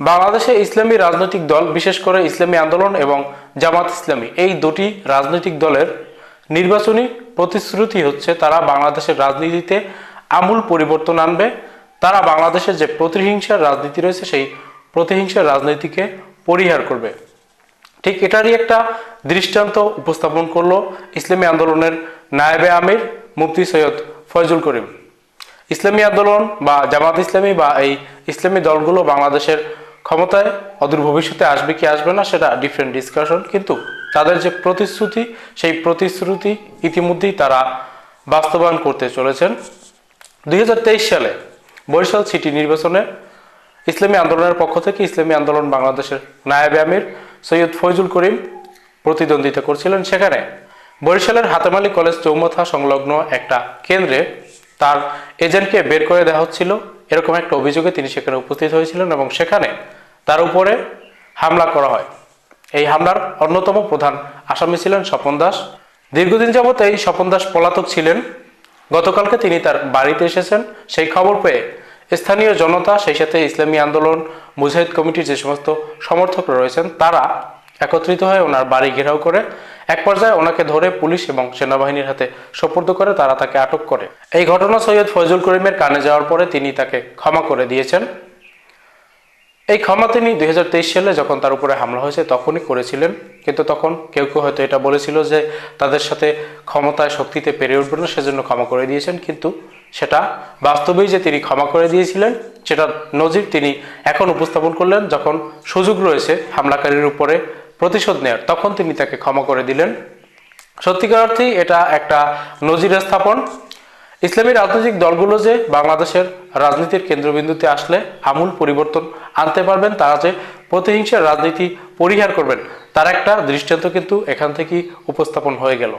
বাংলাদেশে ইসলামী রাজনৈতিক দল, বিশেষ করে ইসলামী আন্দোলন এবং জামাত ইসলামী, এই দুটি রাজনৈতিক দলের নির্বাচনী প্রতিশ্রুতি হচ্ছে তারা বাংলাদেশের রাজনীতিতে আমূল পরিবর্তন আনবে। তারা বাংলাদেশের যে প্রতিহিংসার রাজনীতি রয়েছে, সেই প্রতিহিংসার রাজনীতিকে পরিহার করবে। ঠিক এটারই একটা দৃষ্টান্ত উপস্থাপন করল ইসলামী আন্দোলনের নায়েবে আমির মুফতি সৈয়দ ফয়জুল করিম। ইসলামী আন্দোলন বা জামাত ইসলামী বা এই ইসলামী দলগুলো বাংলাদেশের ক্ষমতায় অদূর ভবিষ্যতে আসবে কি আসবে না সেটা ডিফারেন্ট ডিসকাশন কিন্তু তাদের যে প্রতিশ্রুতি, সেই প্রতিশ্রুতি ইতিমধ্যেই তারা বাস্তবায়ন করতে চলেছেন। দু হাজার তেইশ সালে বরিশাল সিটি নির্বাচনে ইসলামী আন্দোলনের পক্ষ থেকে ইসলামী আন্দোলন বাংলাদেশের নায়েবে আমির সৈয়দ ফৈজুল করিম প্রতিদ্বন্দ্বিতা করছিলেন। সেখানে বরিশালের হাতেমালি কলেজ চৌমাথা সংলগ্ন একটা কেন্দ্রে তার এজেন্টকে বের করে দেওয়া হচ্ছিল। এরকম একটা অভিযোগে তিনি সেখানে উপস্থিত হয়েছিলেন এবং সেখানে তার উপরে হামলা করা হয়। এই হামলার অন্যতম প্রধান আসামি ছিলেন স্বপন দাস। দীর্ঘদিন যাবৎ এই স্বপন দাস পলাতক ছিলেন। গতকালকে তিনি তার বাড়িতে এসেছেন। সেই খবর পেয়ে স্থানীয় জনতা, সেই সাথে ইসলামী আন্দোলন, মুজাহিদ কমিটির যে সমস্ত সমর্থকরা রয়েছেন, তারা একত্রিত হয়ে ওনার বাড়ি ঘেরাও করে, এক পর্যায়ে ওনাকে ধরে পুলিশ এবং সেনাবাহিনীর হাতে সোপর্দ করে তারা তাকে আটক করে। এই ঘটনা সৈয়দ ফয়জুল করিমের কানে যাওয়ার পরে তিনি তাকে ক্ষমা করে দিয়েছেন। এই ক্ষমা তিনি দুই হাজার তেইশ সালে যখন তার উপরে হামলা হয়েছে তখনই করেছিলেন। কিন্তু তখন কেউ কেউ হয়তো এটা বলেছিল যে তাদের সাথে ক্ষমতায় শক্তিতে পেরে উঠবে না, সেজন্য ক্ষমা করে দিয়েছেন। কিন্তু সেটা বাস্তবেই যে তিনি ক্ষমা করে দিয়েছিলেন, সেটা নজির তিনি এখন উপস্থাপন করলেন যখন সুযোগ রয়েছে হামলাকারীর উপরে প্রতিশোধ নেয়ার, তখন তিনি তাকে ক্ষমা করে দিলেন। সত্যিকার অর্থেই এটা একটা নজির স্থাপন। ইসলামী রাজনৈতিক দলগুলো যে বাংলাদেশের রাজনীতির কেন্দ্রবিন্দুতে আসলে আমূল পরিবর্তন আনতে পারবেন, তারা যে প্রতিহিংসার রাজনীতি পরিহার করবেন, তার একটা দৃষ্টান্ত কিন্তু এখান থেকেই উপস্থাপন হয়ে গেল।